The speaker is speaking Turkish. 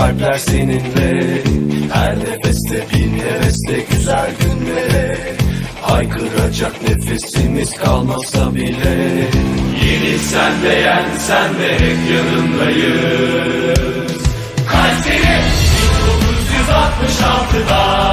kalpler seninle Her nefeste bin hevesle güzel günlere. Haykıracak nefesimiz kalmasa bile Yeni sen de yen sen de hep yanındayız. Kayseri 1966'da